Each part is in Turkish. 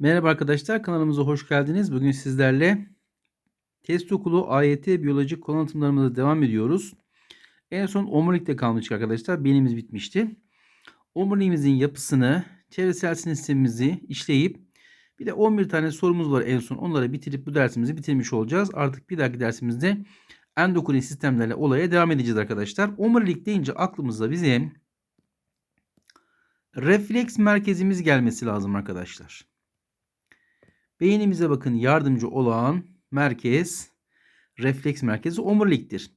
Merhaba arkadaşlar kanalımıza hoş geldiniz. Bugün sizlerle test okulu AYT biyolojik konu anlatımlarımıza devam ediyoruz. En son omurilikte kalmıştık arkadaşlar. Beynimiz bitmişti. Omuriliğimizin yapısını, çevresel sinir sistemimizi işleyip bir de 11 tane sorumuz var en son. Onları bitirip bu dersimizi bitirmiş olacağız. Artık bir dahaki dersimizde endokrin sistemlerle olaya devam edeceğiz arkadaşlar. Omurilik deyince aklımıza bizim refleks merkezimiz gelmesi lazım arkadaşlar. Beynimize bakın yardımcı olan merkez, refleks merkezi omuriliktir.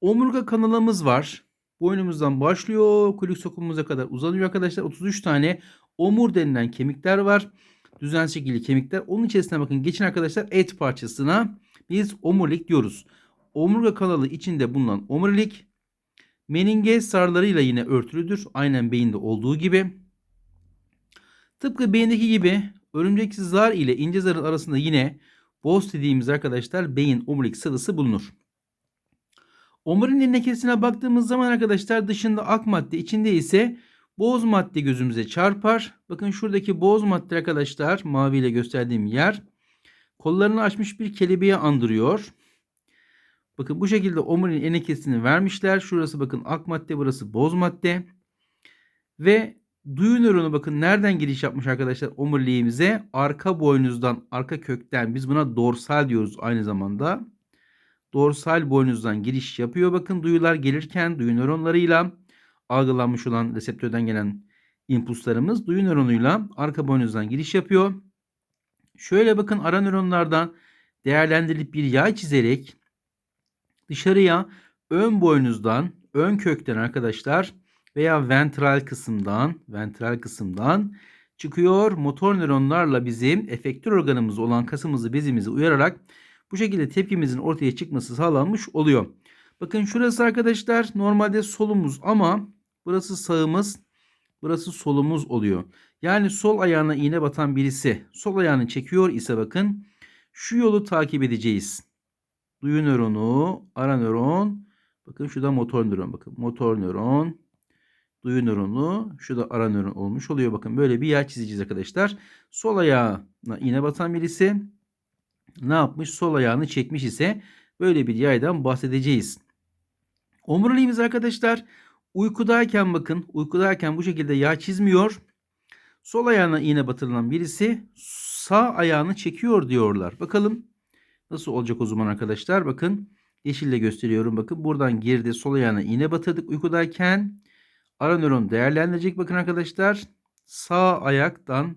Omurga kanalımız var. Boynumuzdan başlıyor. Kuyruk sokumumuza kadar uzanıyor arkadaşlar. 33 tane omur denilen kemikler var. Düzen şekilli kemikler. Onun içerisine bakın geçin arkadaşlar et parçasına biz omurilik diyoruz. Omurga kanalı içinde bulunan omurilik meninges sarılarıyla yine örtülüdür. Aynen beyinde olduğu gibi. Tıpkı beyindeki gibi örümceksiz zar ile ince zarın arasında yine boz dediğimiz arkadaşlar beyin omurilik sıvısı bulunur. Omuriliğin lekesine baktığımız zaman arkadaşlar dışında ak madde içinde ise boz madde gözümüze çarpar. Bakın şuradaki boz madde arkadaşlar maviyle gösterdiğim yer kollarını açmış bir kelebeği andırıyor. Bakın bu şekilde omuriliğin enekesini vermişler. Şurası bakın ak madde burası boz madde. Ve duyu nöronu bakın nereden giriş yapmış arkadaşlar omuriliğimize? Arka boynuzdan, arka kökten. Biz buna dorsal diyoruz aynı zamanda. Dorsal boynuzdan giriş yapıyor. Bakın duyular gelirken duyu nöronlarıyla algılanmış olan reseptörden gelen impulslarımız duyu nöronuyla arka boynuzdan giriş yapıyor. Şöyle bakın ara nöronlardan değerlendirilip bir yay çizerek dışarıya ön boynuzdan, ön kökten arkadaşlar veya ventral kısımdan, ventral kısımdan çıkıyor. Motor nöronlarla bizim efektör organımız olan kasımızı, bezimizi uyararak bu şekilde tepkimizin ortaya çıkması sağlanmış oluyor. Bakın şurası arkadaşlar normalde solumuz ama burası sağımız, burası solumuz oluyor. Yani sol ayağına iğne batan birisi sol ayağını çekiyor ise bakın şu yolu takip edeceğiz. Duyu nöronu, ara nöron, bakın şurada motor nöron bakın. Motor nöron, duyu nöronu, şu da ara nöron olmuş oluyor. Bakın böyle bir yer çizeceğiz arkadaşlar. Sol ayağına iğne batan birisi ne yapmış? Sol ayağını çekmiş ise böyle bir yaydan bahsedeceğiz. Omuriliğimiz arkadaşlar uykudayken bakın uykudayken bu şekilde yağ çizmiyor. Sol ayağına iğne batırılan birisi sağ ayağını çekiyor diyorlar. Bakalım nasıl olacak o zaman arkadaşlar. Bakın yeşille gösteriyorum. Bakın buradan girdi sol ayağına iğne batırdık uykudayken. Ara nöron değerlendirecek bakın arkadaşlar. Sağ ayaktan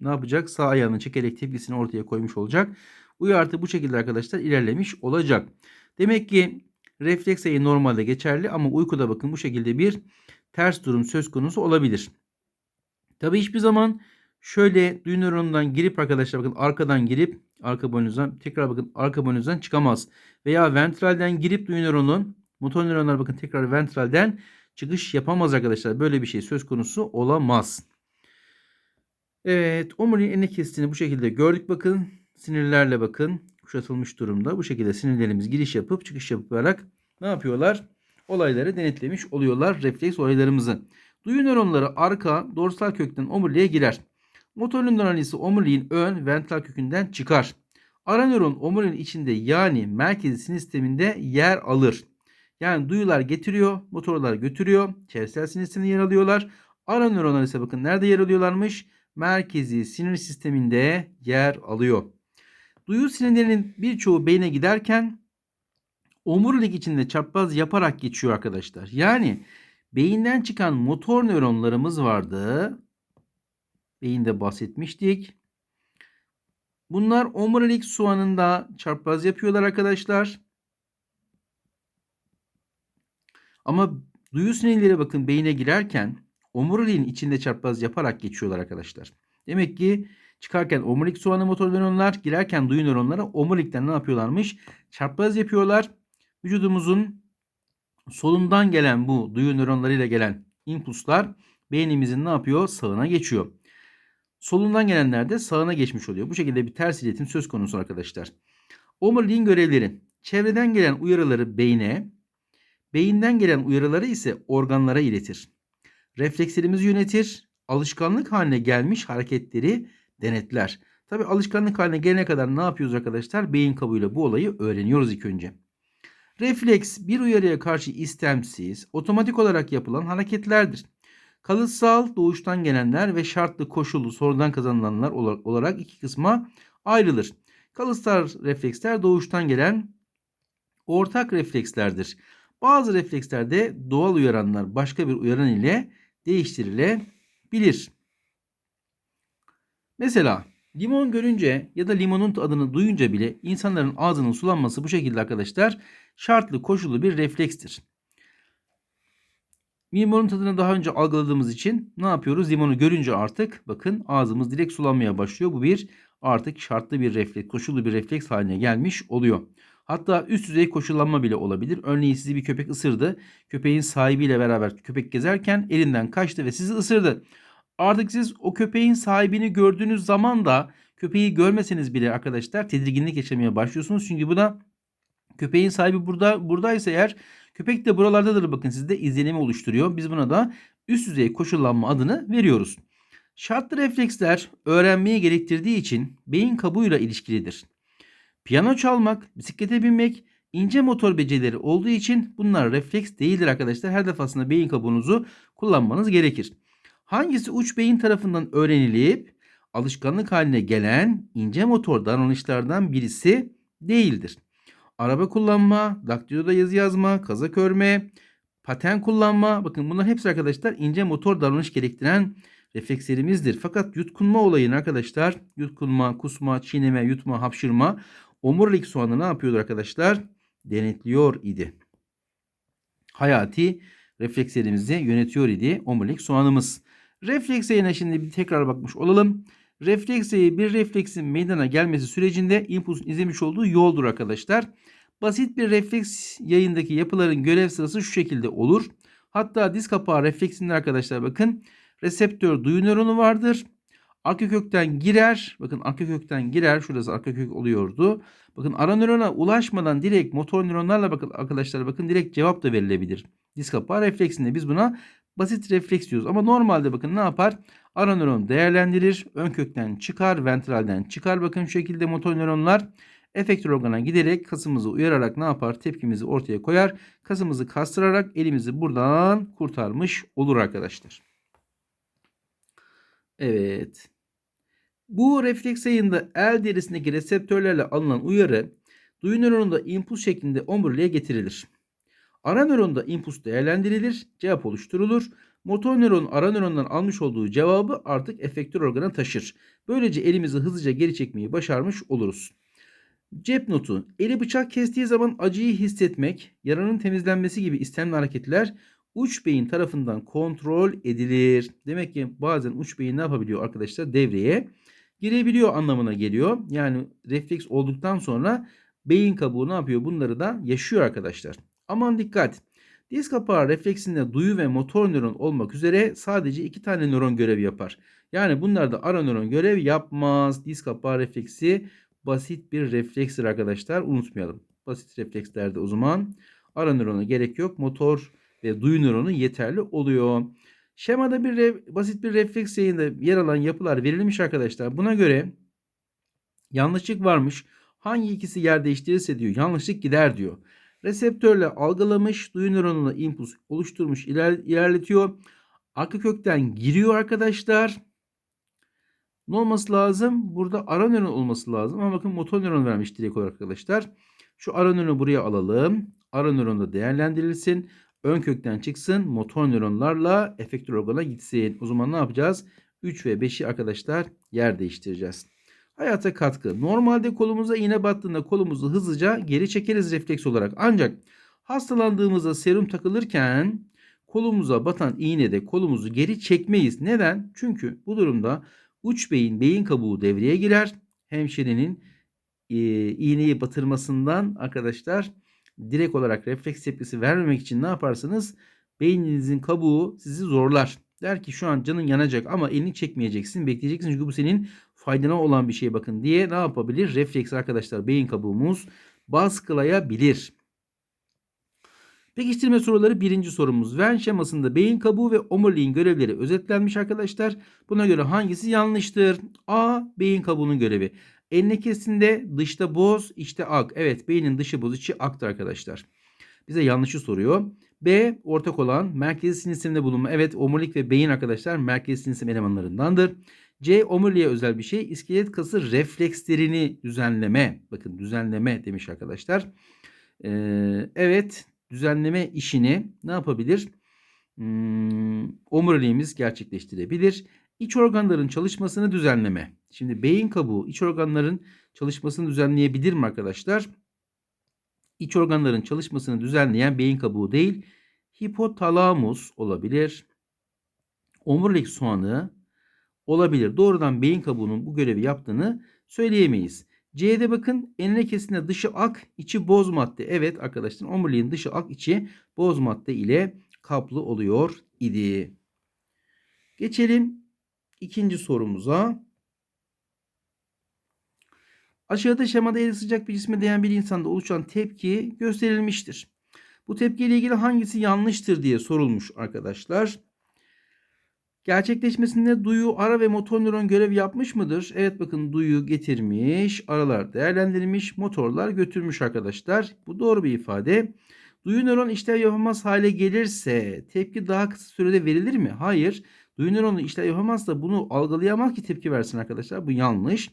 ne yapacak? Sağ ayağını çekerek tepkisini ortaya koymuş olacak. Uyartı bu şekilde arkadaşlar ilerlemiş olacak. Demek ki refleks sayı normalde geçerli ama uykuda bakın bu şekilde bir ters durum söz konusu olabilir. Tabi hiçbir zaman şöyle duyu nöronundan girip arkadaşlar bakın arkadan girip arka boynuzdan tekrar bakın arka boynuzdan çıkamaz. Veya ventralden girip duyu nöronun motor nöronlar bakın tekrar ventralden çıkış yapamaz arkadaşlar. Böyle bir şey söz konusu olamaz. Evet omuriliğin enine kestiğini bu şekilde gördük bakın. Sinirlerle bakın kuşatılmış durumda. Bu şekilde sinirlerimiz giriş yapıp çıkış yaparak ne yapıyorlar? Olayları denetlemiş oluyorlar refleks olaylarımızı. Duyu nöronları arka dorsal kökten omuriliğe girer. Motor nöron ise omuriliğin ön ventral kökünden çıkar. Ara nöron omuriliğin içinde yani merkezi sinir sisteminde yer alır. Yani duyular getiriyor, motorlar götürüyor. Çevresel sinir yer alıyorlar. Ara nöronlar ise bakın nerede yer alıyorlarmış? Merkezi sinir sisteminde yer alıyor. Duyu sinirlerinin birçoğu beyne giderken omurilik içinde çapraz yaparak geçiyor arkadaşlar. Yani beyinden çıkan motor nöronlarımız vardı. Beyinde bahsetmiştik. Bunlar omurilik soğanında çapraz yapıyorlar arkadaşlar. Ama duyu sinirleri bakın beyine girerken omuriliğin içinde çapraz yaparak geçiyorlar arkadaşlar. Demek ki çıkarken omurilik soğanı motor nöronlar, girerken duyu nöronları omurilikten ne yapıyorlarmış? Çapraz yapıyorlar. Vücudumuzun solundan gelen bu duyu nöronlarıyla gelen impulslar beynimizin ne yapıyor? Sağına geçiyor. Solundan gelenler de sağına geçmiş oluyor. Bu şekilde bir ters iletim söz konusu arkadaşlar. Omuriliğin görevleri. Çevreden gelen uyarıları beyne, beyinden gelen uyarıları ise organlara iletir. Reflekslerimizi yönetir, alışkanlık haline gelmiş hareketleri denetler. Tabi alışkanlık haline gelene kadar ne yapıyoruz arkadaşlar? Beyin kabuğuyla bu olayı öğreniyoruz ilk önce. Refleks bir uyarıya karşı istemsiz, otomatik olarak yapılan hareketlerdir. Kalıtsal doğuştan gelenler ve şartlı koşullu sonradan kazanılanlar olarak iki kısma ayrılır. Kalıtsal refleksler doğuştan gelen ortak reflekslerdir. Bazı reflekslerde doğal uyaranlar başka bir uyaran ile değiştirilebilir. Mesela limon görünce ya da limonun adını duyunca bile insanların ağzının sulanması bu şekilde arkadaşlar şartlı koşullu bir reflekstir. Limonun tadını daha önce algıladığımız için ne yapıyoruz? Limonu görünce artık bakın ağzımız direkt sulanmaya başlıyor. Bu bir artık şartlı bir refleks, koşullu bir refleks haline gelmiş oluyor. Hatta üst düzey koşullanma bile olabilir. Örneğin sizi bir köpek ısırdı. Köpeğin sahibiyle beraber köpek gezerken elinden kaçtı ve sizi ısırdı. Artık siz o köpeğin sahibini gördüğünüz zaman da köpeği görmeseniz bile arkadaşlar tedirginlik yaşamaya başlıyorsunuz. Çünkü bu da köpeğin sahibi burada buradaysa eğer köpek de buralardadır bakın sizde izlenimi oluşturuyor. Biz buna da üst düzey koşullanma adını veriyoruz. Şartlı refleksler öğrenmeyi gerektirdiği için beyin kabuğuyla ilişkilidir. Piyano çalmak, bisiklete binmek ince motor becerileri olduğu için bunlar refleks değildir arkadaşlar. Her defasında beyin kabuğunuzu kullanmanız gerekir. Hangisi uç beyin tarafından öğrenilip alışkanlık haline gelen ince motor davranışlardan birisi değildir. Araba kullanma, daktiloda yazı yazma, kazak örme, paten kullanma. Bakın bunlar hepsi arkadaşlar ince motor davranış gerektiren reflekslerimizdir. Fakat yutkunma olayını arkadaşlar yutkunma, kusma, çiğneme, yutma, hapşırma omurilik soğanı ne yapıyordu arkadaşlar? Denetliyor idi. Hayati reflekslerimizi yönetiyor idi omurilik soğanımız. Refleks yayına şimdi bir tekrar bakmış olalım. Refleks bir refleksin meydana gelmesi sürecinde impulsun izlemiş olduğu yoldur arkadaşlar. Basit bir refleks yayındaki yapıların görev sırası şu şekilde olur. Hatta diz kapağı refleksinde arkadaşlar bakın reseptör duyu nöronu vardır. Arka kökten girer. Bakın arka kökten girer. Şurası arka kök oluyordu. Bakın ara nörona ulaşmadan direkt motor nöronlarla bakın arkadaşlar bakın direkt cevap da verilebilir. Diz refleksinde biz buna basit refleks diyoruz. Ama normalde bakın ne yapar? Ara nöron değerlendirir. Ön kökten çıkar. Ventralden çıkar. Bakın şu şekilde motor nöronlar efektör organa giderek kasımızı uyararak ne yapar? Tepkimizi ortaya koyar. Kasımızı kastırarak elimizi buradan kurtarmış olur arkadaşlar. Evet. Bu refleks yayında el derisindeki reseptörlerle alınan uyarı duyu nöronunda impuls şeklinde omuriliğe getirilir. Ara nöronda impuls değerlendirilir, cevap oluşturulur. Motor nöron ara nörondan almış olduğu cevabı artık efektör organa taşır. Böylece elimizi hızlıca geri çekmeyi başarmış oluruz. Cep notu. Eli bıçak kestiği zaman acıyı hissetmek, yaranın temizlenmesi gibi istemli hareketler uç beyin tarafından kontrol edilir. Demek ki bazen uç beyin ne yapabiliyor arkadaşlar? Devreye girebiliyor anlamına geliyor. Yani refleks olduktan sonra beyin kabuğu ne yapıyor? Bunları da yaşıyor arkadaşlar. Aman dikkat. Diz kapağı refleksinde duyu ve motor nöron olmak üzere sadece iki tane nöron görev yapar. Yani bunlarda ara nöron görev yapmaz. Diz kapağı refleksi basit bir reflekstir arkadaşlar. Unutmayalım. Basit reflekslerde o zaman ara nörona gerek yok. Motor ve duyu nöronu yeterli oluyor. Şemada bir basit bir refleks yayında yer alan yapılar verilmiş arkadaşlar. Buna göre yanlışlık varmış. Hangi ikisi yer değiştirirse diyor yanlışlık gider diyor. Reseptörle algılamış, duyu nöronuna impuls oluşturmuş, iler, ilerletiyor. Arka kökten giriyor arkadaşlar. Ne olması lazım? Burada ara nöron olması lazım. Ama bakın motor nöron vermiş direkt olarak arkadaşlar. Şu ara nöronu buraya alalım. Ara nöron da değerlendirilsin. Ön kökten çıksın. Motor nöronlarla efektör organa gitsin. O zaman ne yapacağız? 3 ve 5'i arkadaşlar yer değiştireceğiz. Hayata katkı. Normalde kolumuza iğne battığında kolumuzu hızlıca geri çekeriz refleks olarak. Ancak hastalandığımızda serum takılırken kolumuza batan iğnede kolumuzu geri çekmeyiz. Neden? Çünkü bu durumda uç beyin beyin kabuğu devreye girer. Hemşirenin e, iğneyi batırmasından arkadaşlar direkt olarak refleks tepkisi vermemek için ne yaparsınız? Beyninizin kabuğu sizi zorlar. Der ki şu an canın yanacak ama elini çekmeyeceksin. Bekleyeceksin çünkü bu senin faydana olan bir şey bakın diye ne yapabilir? Refleks arkadaşlar beyin kabuğumuz baskılayabilir. Pekiştirme soruları birinci sorumuz. Venn şemasında beyin kabuğu ve omuriliğin görevleri özetlenmiş arkadaşlar. Buna göre hangisi yanlıştır? A. Beyin kabuğunun görevi. Enlekesinde dışta boz, içte ak. Evet beynin dışı boz, içi aktır arkadaşlar. Bize yanlışı soruyor. B. Ortak olan merkezi sinir sisteminde bulunma. Evet omurilik ve beyin arkadaşlar merkezi sinir sistemi elemanlarındandır. C. Omuriliğe özel bir şey. İskelet kası reflekslerini düzenleme. Bakın düzenleme demiş arkadaşlar. Ee, evet düzenleme işini ne yapabilir? Hmm, omuriliğimiz gerçekleştirebilir. İç organların çalışmasını düzenleme. Şimdi beyin kabuğu iç organların çalışmasını düzenleyebilir mi arkadaşlar? İç organların çalışmasını düzenleyen beyin kabuğu değil, hipotalamus olabilir. Omurilik soğanı olabilir. Doğrudan beyin kabuğunun bu görevi yaptığını söyleyemeyiz. C'de bakın enine kesine dışı ak, içi boz madde. Evet arkadaşlar omuriliğin dışı ak, içi boz madde ile kaplı oluyor idi. Geçelim ikinci sorumuza. Aşağıda şemada eli sıcak bir cisme değen bir insanda oluşan tepki gösterilmiştir. Bu tepkiyle ilgili hangisi yanlıştır diye sorulmuş arkadaşlar. Gerçekleşmesinde duyu, ara ve motor nöron görev yapmış mıdır? Evet bakın duyu getirmiş, aralar değerlendirilmiş, motorlar götürmüş arkadaşlar. Bu doğru bir ifade. Duyu nöron işlev yapamaz hale gelirse tepki daha kısa sürede verilir mi? Hayır. Duyu nöronu işlev yapamazsa bunu algılayamaz ki tepki versin arkadaşlar. Bu yanlış.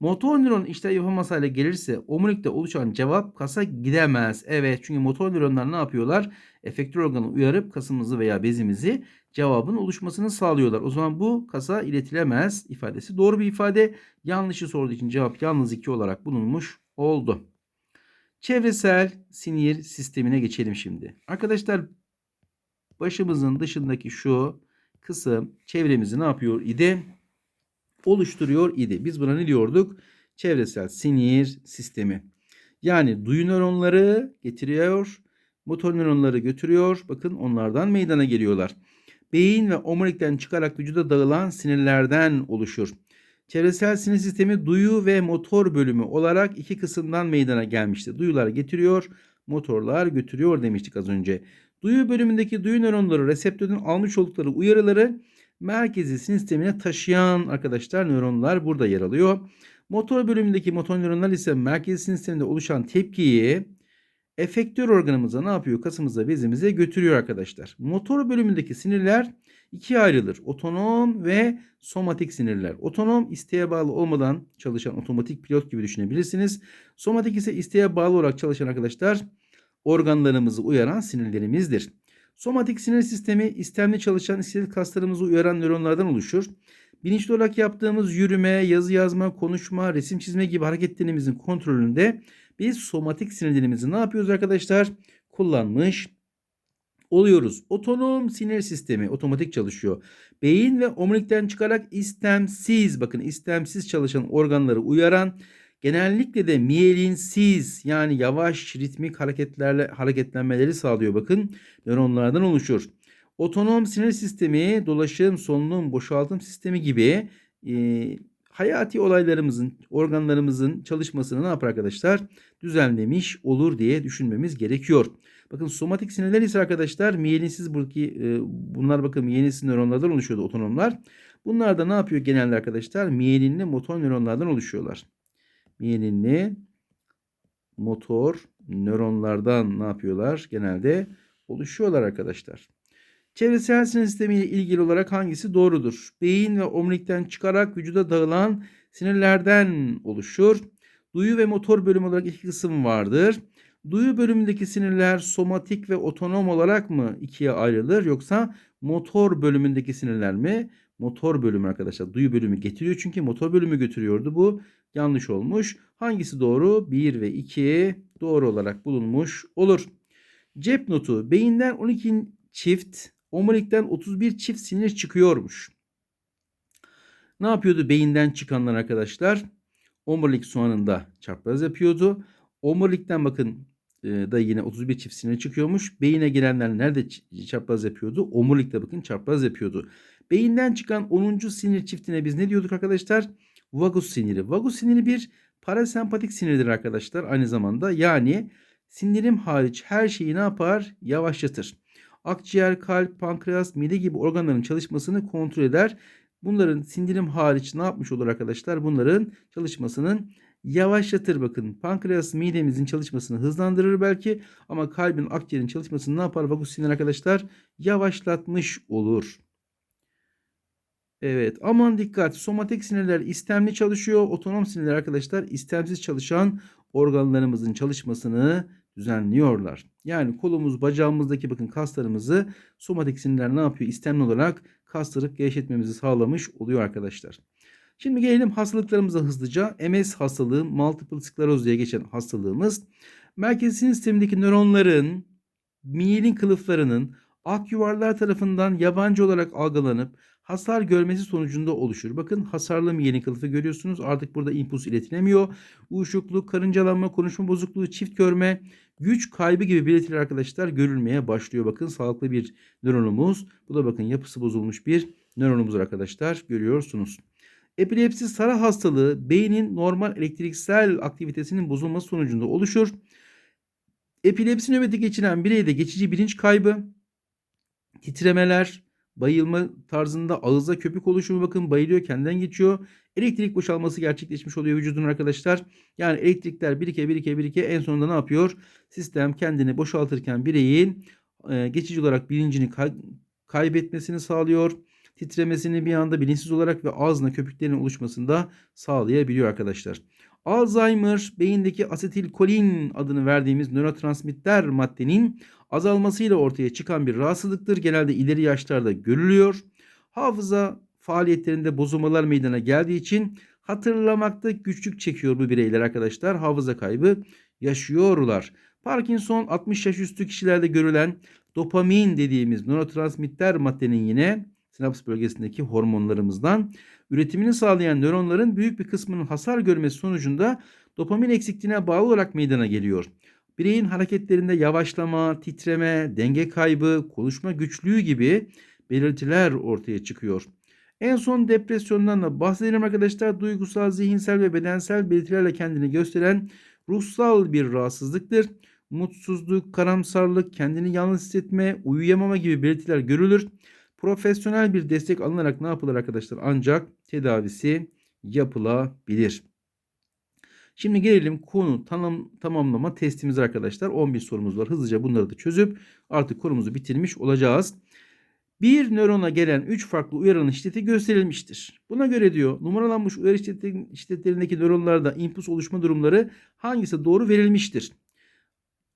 Motor nöron işlev yapamaz hale gelirse omurilikte oluşan cevap kasa gidemez. Evet çünkü motor nöronlar ne yapıyorlar? Efektör organı uyarıp kasımızı veya bezimizi cevabın oluşmasını sağlıyorlar. O zaman bu kasa iletilemez ifadesi doğru bir ifade. Yanlışı sorduğu için cevap yalnız 2 olarak bulunmuş oldu. Çevresel sinir sistemine geçelim şimdi. Arkadaşlar başımızın dışındaki şu kısım çevremizi ne yapıyor idi? Oluşturuyor idi. Biz buna ne diyorduk? Çevresel sinir sistemi. Yani duyu nöronları getiriyor, motor nöronları götürüyor. Bakın onlardan meydana geliyorlar. Beyin ve omurilikten çıkarak vücuda dağılan sinirlerden oluşur. Çevresel sinir sistemi duyu ve motor bölümü olarak iki kısımdan meydana gelmişti. Duyular getiriyor, motorlar götürüyor demiştik az önce. Duyu bölümündeki duyu nöronları reseptörün almış oldukları uyarıları merkezi sinir sistemine taşıyan arkadaşlar nöronlar burada yer alıyor. Motor bölümündeki motor nöronlar ise merkezi sinir sisteminde oluşan tepkiyi efektör organımıza ne yapıyor? Kasımıza, bezimize götürüyor arkadaşlar. Motor bölümündeki sinirler ikiye ayrılır. Otonom ve somatik sinirler. Otonom isteğe bağlı olmadan çalışan otomatik pilot gibi düşünebilirsiniz. Somatik ise isteğe bağlı olarak çalışan arkadaşlar organlarımızı uyaran sinirlerimizdir. Somatik sinir sistemi istemli çalışan iskelet kaslarımızı uyaran nöronlardan oluşur. Bilinçli olarak yaptığımız yürüme, yazı yazma, konuşma, resim çizme gibi hareketlerimizin kontrolünde biz somatik sinirlerimizi ne yapıyoruz arkadaşlar? Kullanmış oluyoruz. Otonom sinir sistemi otomatik çalışıyor. Beyin ve omurilikten çıkarak istemsiz bakın istemsiz çalışan organları uyaran genellikle de miyelinsiz yani yavaş ritmik hareketlerle hareketlenmeleri sağlıyor bakın nöronlardan oluşur. Otonom sinir sistemi dolaşım, solunum, boşaltım sistemi gibi e, hayati olaylarımızın, organlarımızın çalışmasını ne yapar arkadaşlar? Düzenlemiş olur diye düşünmemiz gerekiyor. Bakın somatik sinirler ise arkadaşlar miyelinsiz buradaki e, bunlar bakın miyelinsiz nöronlardan oluşuyordu otonomlar. Bunlar da ne yapıyor genelde arkadaşlar? Miyelinli motor nöronlardan oluşuyorlar. Miyelinli motor nöronlardan ne yapıyorlar? Genelde oluşuyorlar arkadaşlar. Çevresel sinir sistemi ile ilgili olarak hangisi doğrudur? Beyin ve omurilikten çıkarak vücuda dağılan sinirlerden oluşur. Duyu ve motor bölümü olarak iki kısım vardır. Duyu bölümündeki sinirler somatik ve otonom olarak mı ikiye ayrılır yoksa motor bölümündeki sinirler mi? Motor bölümü arkadaşlar. Duyu bölümü getiriyor çünkü motor bölümü götürüyordu. Bu yanlış olmuş. Hangisi doğru? 1 ve 2 doğru olarak bulunmuş olur. Cep notu. Beyinden 12 çift, omurilikten 31 çift sinir çıkıyormuş. Ne yapıyordu beyinden çıkanlar arkadaşlar? Omurilik soğanında çapraz yapıyordu. Omurilikten bakın e, da yine 31 çift sinir çıkıyormuş. Beyine gelenler nerede çapraz yapıyordu? Omurilikte bakın çapraz yapıyordu. Beyinden çıkan 10. sinir çiftine biz ne diyorduk arkadaşlar? Vagus siniri. Vagus siniri bir parasempatik sinirdir arkadaşlar aynı zamanda. Yani sindirim hariç her şeyi ne yapar? Yavaşlatır. Akciğer, kalp, pankreas, mide gibi organların çalışmasını kontrol eder. Bunların sindirim hariç ne yapmış olur arkadaşlar? Bunların çalışmasının yavaşlatır bakın. Pankreas midemizin çalışmasını hızlandırır belki ama kalbin, akciğerin çalışmasını ne yapar? Vagus sinir arkadaşlar yavaşlatmış olur. Evet aman dikkat somatik sinirler istemli çalışıyor. Otonom sinirler arkadaşlar istemsiz çalışan organlarımızın çalışmasını düzenliyorlar. Yani kolumuz bacağımızdaki bakın kaslarımızı somatik sinirler ne yapıyor? İstemli olarak kastırıp gevşetmemizi sağlamış oluyor arkadaşlar. Şimdi gelelim hastalıklarımıza hızlıca. MS hastalığı, multiple skleroz diye geçen hastalığımız. Merkezi sinir sistemindeki nöronların, miyelin kılıflarının ak yuvarlar tarafından yabancı olarak algılanıp hasar görmesi sonucunda oluşur. Bakın hasarlı miyelin kılıfı görüyorsunuz. Artık burada impuls iletilemiyor. Uyuşukluk, karıncalanma, konuşma bozukluğu, çift görme, güç kaybı gibi belirtiler arkadaşlar görülmeye başlıyor. Bakın sağlıklı bir nöronumuz. Bu da bakın yapısı bozulmuş bir nöronumuz arkadaşlar görüyorsunuz. Epilepsi sarı hastalığı beynin normal elektriksel aktivitesinin bozulması sonucunda oluşur. Epilepsi nöbeti geçiren bireyde geçici bilinç kaybı, titremeler, bayılma tarzında ağızda köpük oluşumu bakın bayılıyor kendinden geçiyor. Elektrik boşalması gerçekleşmiş oluyor vücudun arkadaşlar. Yani elektrikler birike birike birike en sonunda ne yapıyor? Sistem kendini boşaltırken bireyin e, geçici olarak bilincini kay- kaybetmesini sağlıyor. Titremesini bir anda bilinçsiz olarak ve ağzına köpüklerin oluşmasında sağlayabiliyor arkadaşlar. Alzheimer beyindeki asetilkolin adını verdiğimiz nörotransmitter maddenin azalmasıyla ortaya çıkan bir rahatsızlıktır. Genelde ileri yaşlarda görülüyor. Hafıza faaliyetlerinde bozulmalar meydana geldiği için hatırlamakta güçlük çekiyor bu bireyler arkadaşlar. Hafıza kaybı yaşıyorlar. Parkinson 60 yaş üstü kişilerde görülen dopamin dediğimiz nörotransmitter maddenin yine sinaps bölgesindeki hormonlarımızdan üretimini sağlayan nöronların büyük bir kısmının hasar görmesi sonucunda dopamin eksikliğine bağlı olarak meydana geliyor. Bireyin hareketlerinde yavaşlama, titreme, denge kaybı, konuşma güçlüğü gibi belirtiler ortaya çıkıyor. En son depresyondan da bahsedelim arkadaşlar. Duygusal, zihinsel ve bedensel belirtilerle kendini gösteren ruhsal bir rahatsızlıktır. Mutsuzluk, karamsarlık, kendini yalnız hissetme, uyuyamama gibi belirtiler görülür. Profesyonel bir destek alınarak ne yapılır arkadaşlar? Ancak tedavisi yapılabilir. Şimdi gelelim konu tanım, tamamlama testimiz arkadaşlar. 11 sorumuz var. Hızlıca bunları da çözüp artık konumuzu bitirmiş olacağız. Bir nörona gelen 3 farklı uyarının şiddeti gösterilmiştir. Buna göre diyor numaralanmış uyarı şiddetlerindeki nöronlarda impuls oluşma durumları hangisi doğru verilmiştir?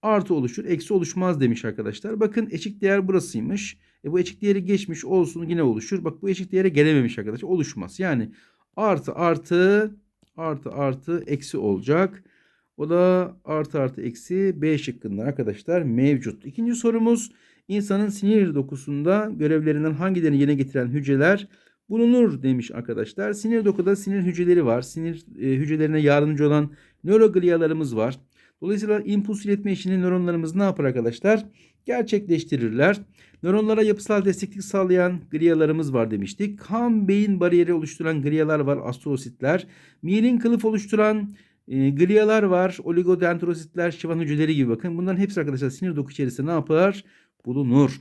Artı oluşur, eksi oluşmaz demiş arkadaşlar. Bakın eşik değer burasıymış. E bu eşik değeri geçmiş olsun yine oluşur. Bak bu eşik değere gelememiş arkadaşlar. Oluşmaz. Yani artı artı artı artı eksi olacak. O da artı artı eksi B şıkkında arkadaşlar mevcut. İkinci sorumuz insanın sinir dokusunda görevlerinden hangilerini yerine getiren hücreler bulunur demiş arkadaşlar. Sinir dokuda sinir hücreleri var. Sinir e, hücrelerine yardımcı olan nörogliyalarımız var. Dolayısıyla impuls iletme işini nöronlarımız ne yapar arkadaşlar? Gerçekleştirirler. Nöronlara yapısal desteklik sağlayan glialarımız var demiştik. Kan beyin bariyeri oluşturan glialar var, astrositler. Miyelin kılıf oluşturan e, glialar var, oligodendrositler, şivan hücreleri gibi bakın. Bunların hepsi arkadaşlar sinir doku içerisinde ne yapar? Bulunur.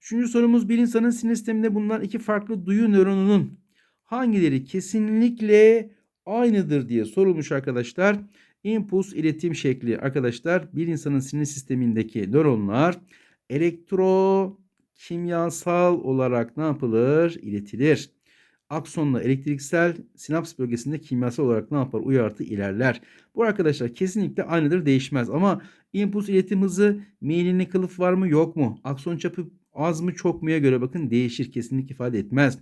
Üçüncü sorumuz bir insanın sinir sisteminde bulunan iki farklı duyu nöronunun hangileri kesinlikle aynıdır diye sorulmuş arkadaşlar. İmpuls iletim şekli arkadaşlar bir insanın sinir sistemindeki nöronlar elektrokimyasal olarak ne yapılır? İletilir. Aksonla elektriksel sinaps bölgesinde kimyasal olarak ne yapar? Uyartı ilerler. Bu arkadaşlar kesinlikle aynıdır değişmez ama impuls iletim hızı meyilini kılıf var mı yok mu? Akson çapı az mı çok muya göre bakın değişir kesinlikle ifade etmez.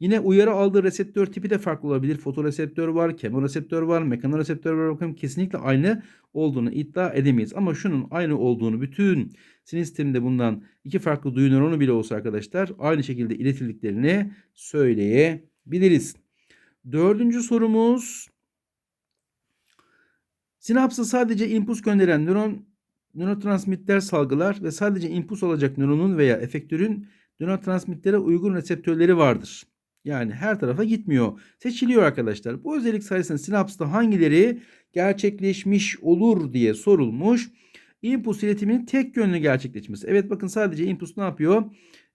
Yine uyarı aldığı reseptör tipi de farklı olabilir. Fotoreseptör var, kemoreseptör var, mekanoreseptör var. Bakın kesinlikle aynı olduğunu iddia edemeyiz. Ama şunun aynı olduğunu bütün sinir sisteminde bulunan iki farklı duyu nöronu bile olsa arkadaşlar aynı şekilde iletildiklerini söyleyebiliriz. Dördüncü sorumuz. Sinapsı sadece impuls gönderen nöron nörotransmitter salgılar ve sadece impuls alacak nöronun veya efektörün nörotransmittere uygun reseptörleri vardır. Yani her tarafa gitmiyor. Seçiliyor arkadaşlar. Bu özellik sayesinde sinapsta hangileri gerçekleşmiş olur diye sorulmuş. impuls iletiminin tek yönlü gerçekleşmesi. Evet bakın sadece impuls ne yapıyor?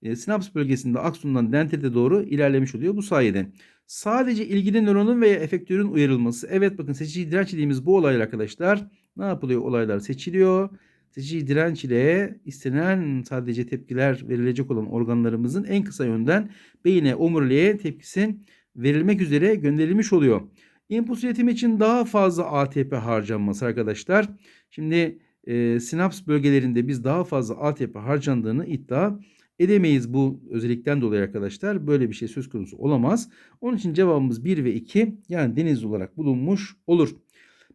E, sinaps bölgesinde aksondan dendrite doğru ilerlemiş oluyor bu sayede. Sadece ilgili nöronun veya efektörün uyarılması. Evet bakın seçici direnç dediğimiz bu olaylar arkadaşlar. Ne yapılıyor? Olaylar seçiliyor. Seçici direnç ile istenen sadece tepkiler verilecek olan organlarımızın en kısa yönden beyine, omuriliğe tepkisi verilmek üzere gönderilmiş oluyor. İmpuls iletimi için daha fazla ATP harcanması arkadaşlar. Şimdi e, sinaps bölgelerinde biz daha fazla ATP harcandığını iddia edemeyiz bu özellikten dolayı arkadaşlar. Böyle bir şey söz konusu olamaz. Onun için cevabımız 1 ve 2 yani deniz olarak bulunmuş olur.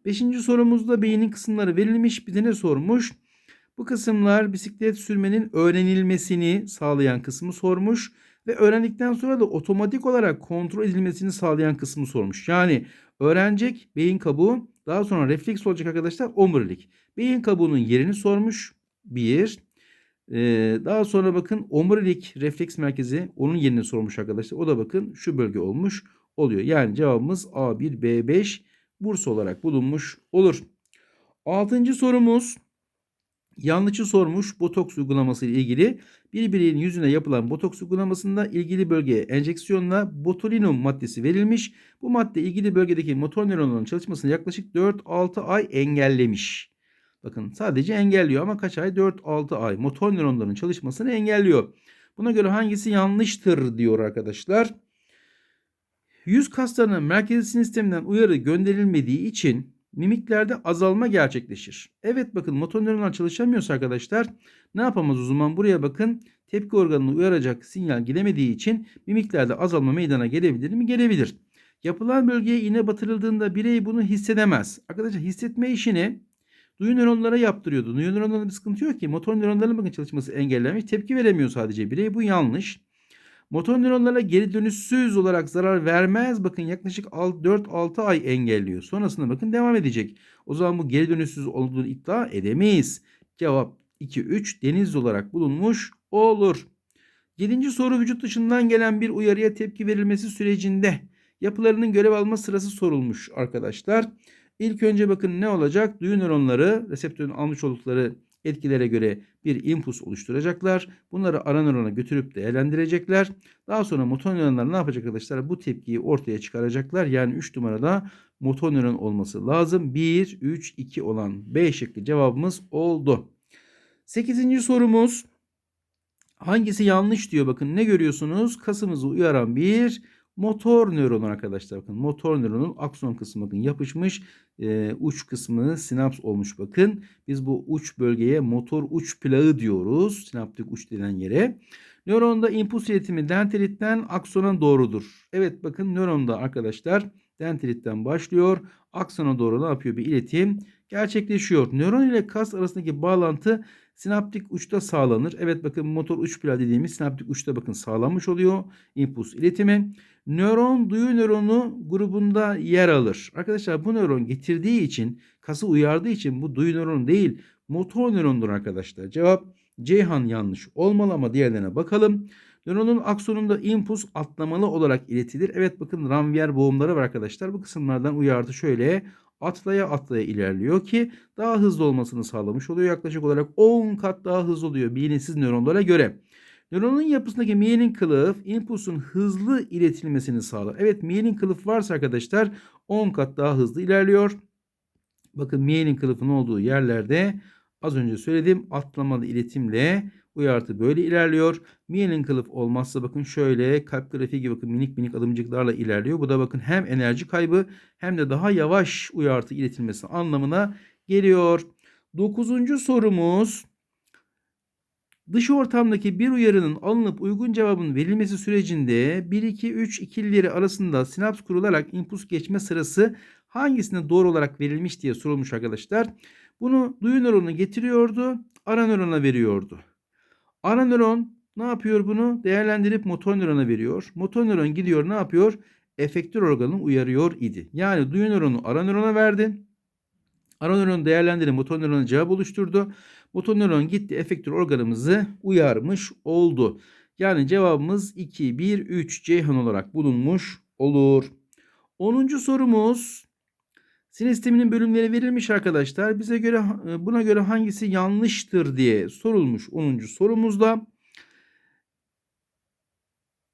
Beşinci sorumuzda beynin kısımları verilmiş. Bir de ne sormuş? Bu kısımlar bisiklet sürmenin öğrenilmesini sağlayan kısmı sormuş ve öğrendikten sonra da otomatik olarak kontrol edilmesini sağlayan kısmı sormuş. Yani öğrenecek beyin kabuğu daha sonra refleks olacak arkadaşlar omurilik. Beyin kabuğunun yerini sormuş. Bir. Ee, daha sonra bakın omurilik refleks merkezi onun yerini sormuş arkadaşlar. O da bakın şu bölge olmuş oluyor. Yani cevabımız A1 B5 Bursa olarak bulunmuş olur. Altıncı sorumuz yanlışı sormuş botoks uygulaması ile ilgili bir bireyin yüzüne yapılan botoks uygulamasında ilgili bölgeye enjeksiyonla botulinum maddesi verilmiş. Bu madde ilgili bölgedeki motor nöronların çalışmasını yaklaşık 4-6 ay engellemiş. Bakın sadece engelliyor ama kaç ay? 4-6 ay. Motor nöronların çalışmasını engelliyor. Buna göre hangisi yanlıştır diyor arkadaşlar. Yüz kaslarının merkezi sinir sisteminden uyarı gönderilmediği için mimiklerde azalma gerçekleşir. Evet bakın motor nöronlar çalışamıyorsa arkadaşlar ne yapamaz o zaman? Buraya bakın tepki organını uyaracak sinyal gidemediği için mimiklerde azalma meydana gelebilir mi? Gelebilir. Yapılan bölgeye iğne batırıldığında birey bunu hissedemez. Arkadaşlar hissetme işini duyu nöronlara yaptırıyordu. Duyu nöronlarında bir sıkıntı yok ki. Motor nöronların bakın çalışması engellenmiş. Tepki veremiyor sadece birey. Bu yanlış. Motor nöronlara geri dönüşsüz olarak zarar vermez. Bakın yaklaşık 4-6 ay engelliyor. Sonrasında bakın devam edecek. O zaman bu geri dönüşsüz olduğunu iddia edemeyiz. Cevap 2-3 deniz olarak bulunmuş olur. Yedinci soru vücut dışından gelen bir uyarıya tepki verilmesi sürecinde yapılarının görev alma sırası sorulmuş arkadaşlar. İlk önce bakın ne olacak? Duyu nöronları reseptörün almış oldukları etkilere göre bir impuls oluşturacaklar. Bunları ara nörona götürüp değerlendirecekler. Daha sonra motor nöronlar ne yapacak arkadaşlar? Bu tepkiyi ortaya çıkaracaklar. Yani 3 numarada motor nöron olması lazım. 1, 3, 2 olan B şıkkı cevabımız oldu. 8. sorumuz hangisi yanlış diyor. Bakın ne görüyorsunuz? Kasımızı uyaran bir motor nöronu arkadaşlar. Bakın motor nöronun akson kısmı bakın yapışmış. E, uç kısmı sinaps olmuş bakın. Biz bu uç bölgeye motor uç plağı diyoruz. Sinaptik uç denen yere. Nöronda impuls iletimi dendritten aksona doğrudur. Evet bakın nöronda arkadaşlar dendritten başlıyor. Aksona doğru ne yapıyor bir iletim gerçekleşiyor. Nöron ile kas arasındaki bağlantı sinaptik uçta sağlanır. Evet bakın motor uç plağı dediğimiz sinaptik uçta bakın sağlanmış oluyor. impuls iletimi. Nöron duyu nöronu grubunda yer alır. Arkadaşlar bu nöron getirdiği için kası uyardığı için bu duyu nöronu değil motor nörondur arkadaşlar. Cevap Ceyhan yanlış olmalı ama diğerlerine bakalım. Nöronun aksonunda impuls atlamalı olarak iletilir. Evet bakın Ranvier boğumları var arkadaşlar. Bu kısımlardan uyardı şöyle atlaya atlaya ilerliyor ki daha hızlı olmasını sağlamış oluyor. Yaklaşık olarak 10 kat daha hızlı oluyor bilinçsiz nöronlara göre. Nöronun yapısındaki miyelin kılıf impulsun hızlı iletilmesini sağlar. Evet miyelin kılıf varsa arkadaşlar 10 kat daha hızlı ilerliyor. Bakın miyelin kılıfın olduğu yerlerde az önce söyledim atlamalı iletimle uyartı böyle ilerliyor. Miyelin kılıf olmazsa bakın şöyle kalp grafiği gibi bakın minik minik adımcıklarla ilerliyor. Bu da bakın hem enerji kaybı hem de daha yavaş uyartı iletilmesi anlamına geliyor. Dokuzuncu sorumuz Dış ortamdaki bir uyarının alınıp uygun cevabın verilmesi sürecinde 1 2 3 ikilileri arasında sinaps kurularak impuls geçme sırası hangisine doğru olarak verilmiş diye sorulmuş arkadaşlar. Bunu duyu nöronu getiriyordu, ara nörona veriyordu. Ara nöron ne yapıyor bunu? Değerlendirip motor nörona veriyor. Motor nöron gidiyor ne yapıyor? Efektör organını uyarıyor idi. Yani duyu nöronu ara nörona verdi. Ara nöron değerlendirip motor nörona cevap oluşturdu. Motor nöron gitti efektör organımızı uyarmış oldu. Yani cevabımız 2, 1, 3 Ceyhan olarak bulunmuş olur. 10. sorumuz Sinir sisteminin bölümleri verilmiş arkadaşlar. Bize göre e, buna göre hangisi yanlıştır diye sorulmuş 10. sorumuzda.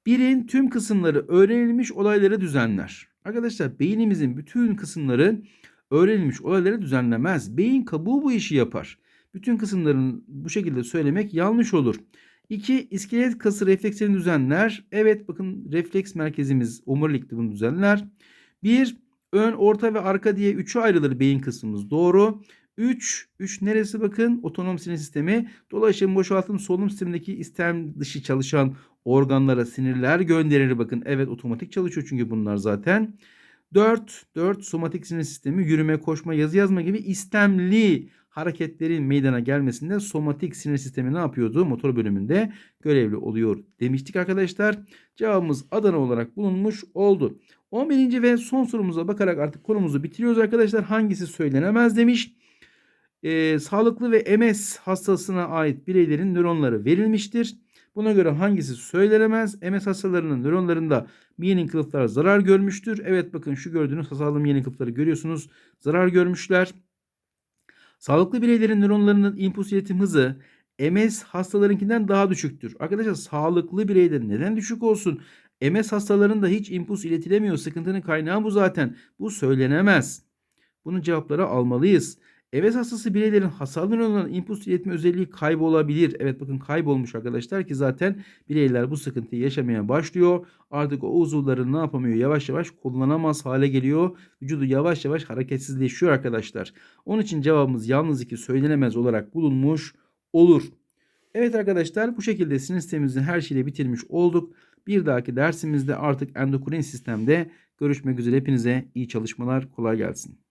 Birin tüm kısımları öğrenilmiş olayları düzenler. Arkadaşlar beynimizin bütün kısımları öğrenilmiş olayları düzenlemez. Beyin kabuğu bu işi yapar. Bütün kısımların bu şekilde söylemek yanlış olur. 2. iskelet kası reflekslerini düzenler. Evet bakın refleks merkezimiz omurilikti bunu düzenler. 1. Ön, orta ve arka diye 3'e ayrılır beyin kısmımız. Doğru. 3. 3 neresi bakın? Otonom sinir sistemi. Dolaşım, boşaltım, solunum sistemindeki istem dışı çalışan organlara sinirler gönderir. Bakın evet otomatik çalışıyor çünkü bunlar zaten. 4. 4 somatik sinir sistemi yürüme, koşma, yazı yazma gibi istemli hareketlerin meydana gelmesinde somatik sinir sistemi ne yapıyordu? Motor bölümünde görevli oluyor demiştik arkadaşlar. Cevabımız Adana olarak bulunmuş oldu. 11. ve son sorumuza bakarak artık konumuzu bitiriyoruz arkadaşlar. Hangisi söylenemez demiş. Ee, sağlıklı ve MS hastasına ait bireylerin nöronları verilmiştir. Buna göre hangisi söylenemez? MS hastalarının nöronlarında miyenin kılıfları zarar görmüştür. Evet bakın şu gördüğünüz hasarlı miyenin kılıfları görüyorsunuz. Zarar görmüşler. Sağlıklı bireylerin nöronlarının impuls iletim hızı MS hastalarınkinden daha düşüktür. Arkadaşlar sağlıklı bireylerin neden düşük olsun? MS hastalarında hiç impuls iletilemiyor. Sıkıntının kaynağı bu zaten. Bu söylenemez. Bunun cevapları almalıyız. MS hastası bireylerin hasarlı nöronların impuls iletme özelliği kaybolabilir. Evet bakın kaybolmuş arkadaşlar ki zaten bireyler bu sıkıntıyı yaşamaya başlıyor. Artık o uzuvları ne yapamıyor? Yavaş yavaş kullanamaz hale geliyor. Vücudu yavaş yavaş hareketsizleşiyor arkadaşlar. Onun için cevabımız yalnız iki söylenemez olarak bulunmuş olur. Evet arkadaşlar bu şekilde sinir sistemimizin her şeyle bitirmiş olduk. Bir dahaki dersimizde artık endokrin sistemde görüşmek üzere. Hepinize iyi çalışmalar, kolay gelsin.